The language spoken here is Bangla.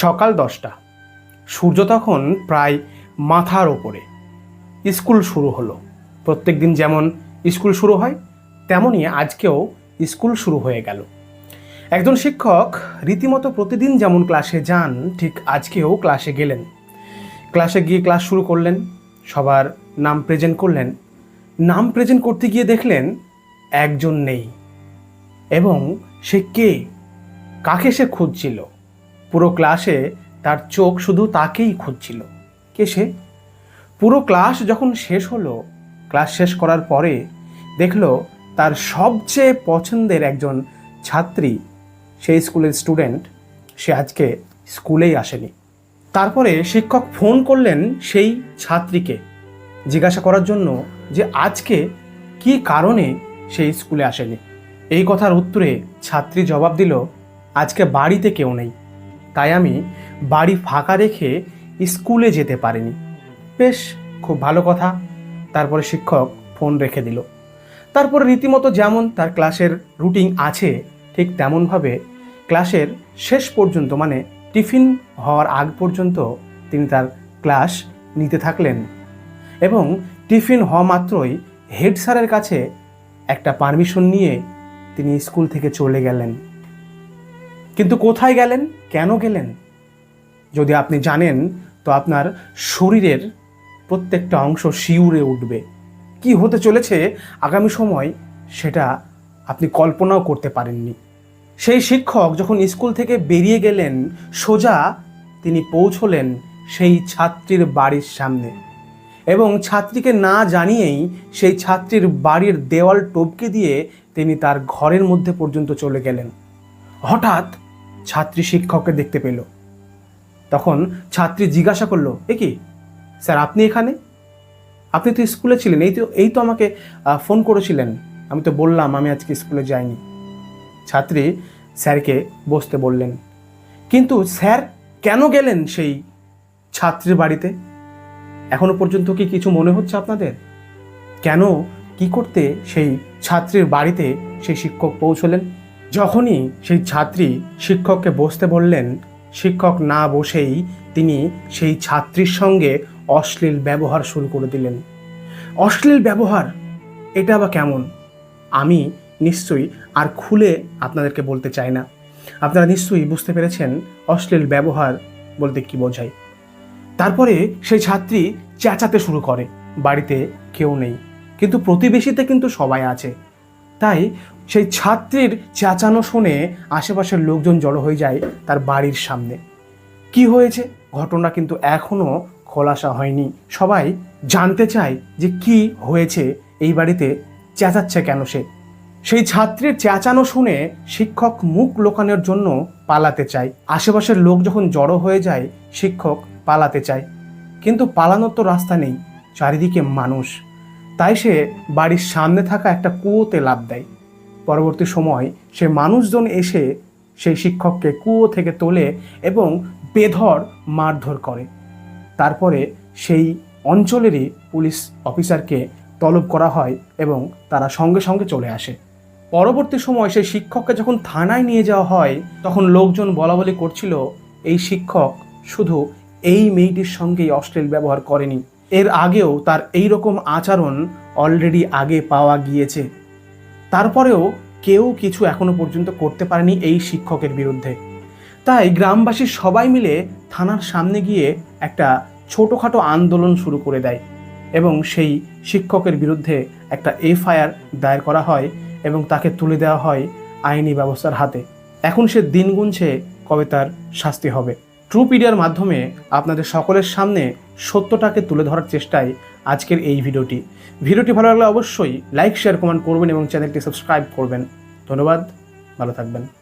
সকাল দশটা। সূর্য তখন প্রায় মাথার ওপরে। স্কুল শুরু হলো। প্রত্যেক দিন যেমন স্কুল শুরু হয়, তেমনই আজকেও স্কুল শুরু হয়ে গেল। একজন শিক্ষক রীতিমতো প্রতিদিন যেমন ক্লাসে যান, ঠিক আজকেও ক্লাসে গেলেন। ক্লাসে গিয়ে ক্লাস শুরু করলেন, সবার নাম প্রেজেন্ট করলেন। নাম প্রেজেন্ট করতে গিয়ে দেখলেন একজন নেই। এবং সে কে? কাকে সে খুঁজছিল? পুরো ক্লাসে তার চোখ শুধু তাকেই খুঁজছিল। কে সে? পুরো ক্লাস যখন শেষ হলো, ক্লাস শেষ করার পরে দেখল তার সবচেয়ে পছন্দের একজন ছাত্রী, সেই স্কুলের স্টুডেন্ট, সে আজকে স্কুলেই আসেনি। তারপরে শিক্ষক ফোন করলেন সেই ছাত্রীকে, জিজ্ঞাসা করার জন্য যে আজকে কি কারণে সেই স্কুলে আসেনি। এই কথার উত্তরে ছাত্রী জবাব দিল, আজকে বাড়িতে কেউ নেই। তাই আমি বাড়ি ফাঁকা রেখে স্কুলে যেতে পারিনি। বেশ, খুব ভালো কথা। তারপরে শিক্ষক ফোন রেখে দিল। তারপরে রীতিমতো যেমন তার ক্লাসের রুটিন আছে, ঠিক তেমনভাবে ক্লাসের শেষ পর্যন্ত মানে টিফিন হওয়ার আগ পর্যন্ত তিনি তার ক্লাস নিতে থাকলেন এবং টিফিন হওয়া মাত্রই হেড স্যারের কাছে একটা পারমিশন নিয়ে তিনি স্কুল থেকে চলে গেলেন। কিন্তু কোথায় গেলেন? কেন গেলেন? যদি আপনি জানেন, তো আপনার শরীরের প্রত্যেকটা অংশ শিউরে উঠবে। কি হতে চলেছে আগামী সময় সেটা আপনি কল্পনাও করতে পারেননি। সেই শিক্ষক যখন স্কুল থেকে বেরিয়ে গেলেন, সোজা তিনি পৌঁছলেন সেই ছাত্রীর বাড়ির সামনে। এবং ছাত্রীকে না জানিয়েই সেই ছাত্রীর বাড়ির দেওয়াল টপকে দিয়ে তিনি তার ঘরের মধ্যে পর্যন্ত চলে গেলেন। হঠাৎ ছাত্রী শিক্ষককে দেখতে পেল। তখন ছাত্রী জিজ্ঞাসা করল, এ কি? স্যার, আপনি এখানে? আপনি তো স্কুলে ছিলেন, এই তো এই তো আমাকে ফোন করেছিলেন। আমি তো বললাম, আমি আজকে স্কুলে যাইনি। ছাত্রী স্যারকে বসতে বললেন, কিন্তু স্যার, কেন গেলেন সেই ছাত্রীর বাড়িতে? এখনও পর্যন্ত কি কিছু মনে হচ্ছে আপনাদের? কেন, কি করতে সেই ছাত্রীর বাড়িতে সেই শিক্ষক পৌঁছলেন? যখনই সেই ছাত্রী শিক্ষককে বসতে বললেন, শিক্ষক না বসেই তিনি সেই ছাত্রীর সঙ্গে অশ্লীল ব্যবহার শুরু করে দিলেন। অশ্লীল ব্যবহার, এটা বা কেমন? আমি নিশ্চয়ই আর খুলে আপনাদেরকে বলতে চাই না। আপনারা নিশ্চয়ই বুঝতে পেরেছেন অশ্লীল ব্যবহার বলতে কি বোঝায়। তারপরে সেই ছাত্রী চেঁচাতে শুরু করে, বাড়িতে কেউ নেই। কিন্তু প্রতিবেশীতে কিন্তু সবাই আছে। তাই সেই ছাত্রীর চেঁচানো শুনে আশেপাশের লোকজন জড়ো হয়ে যায় তার বাড়ির সামনে। কি হয়েছে? ঘটনা কিন্তু এখনও খোলাসা হয়নি। সবাই জানতে চায় যে কি হয়েছে, এই বাড়িতে চেঁচাচ্ছে কেন সে? সেই ছাত্রীর চেঁচানো শুনে শিক্ষক মুখ লোকানোর জন্য পালাতে চায়। আশেপাশের লোক যখন জড়ো হয়ে যায়, শিক্ষক পালাতে চায়। কিন্তু পালানোর তো রাস্তা নেই, চারিদিকে মানুষ। তাই সে বাড়ির সামনে থাকা একটা কুয়োতে লাভ দেয়। পরবর্তী সময় সে মানুষজন এসে সেই শিক্ষককে কুয়ো থেকে তোলে এবং বেধর মারধর করে। তারপরে সেই অঞ্চলেরই পুলিশ অফিসারকে তলব করা হয় এবং তারা সঙ্গে সঙ্গে চলে আসে। পরবর্তী সময় সেই শিক্ষককে যখন থানায় নিয়ে যাওয়া হয়, তখন লোকজন বলা বলি করছিল, এই শিক্ষক শুধু এই মেয়েটির সঙ্গেই অশ্লীল ব্যবহার করেনি। এর আগেও তার এই রকম আচরণ অলরেডি আগে পাওয়া গিয়েছে। তারপরেও কেউ কিছু এখনও পর্যন্ত করতে পারেনি এই শিক্ষকের বিরুদ্ধে। তাই গ্রামবাসী সবাই মিলে থানার সামনে গিয়ে একটা ছোটোখাটো আন্দোলন শুরু করে দেয় এবং সেই শিক্ষকের বিরুদ্ধে একটা এফআইআর দায়ের করা হয় এবং তাকে তুলে দেওয়া হয় আইনি ব্যবস্থার হাতে। এখন সে দিন গুনছে কবে তার শাস্তি হবে। ট্রুপিডিয়ার মাধ্যমে আপনাদের সকলের সামনে সত্যটাকে তুলে ধরার চেষ্টায় আজকের এই ভিডিওটি। ভিডিওটি ভালো লাগলে অবশ্যই লাইক শেয়ার কমেন্ট করবেন এবং চ্যানেলটি সাবস্ক্রাইব করবেন। ধন্যবাদ, ভালো থাকবেন।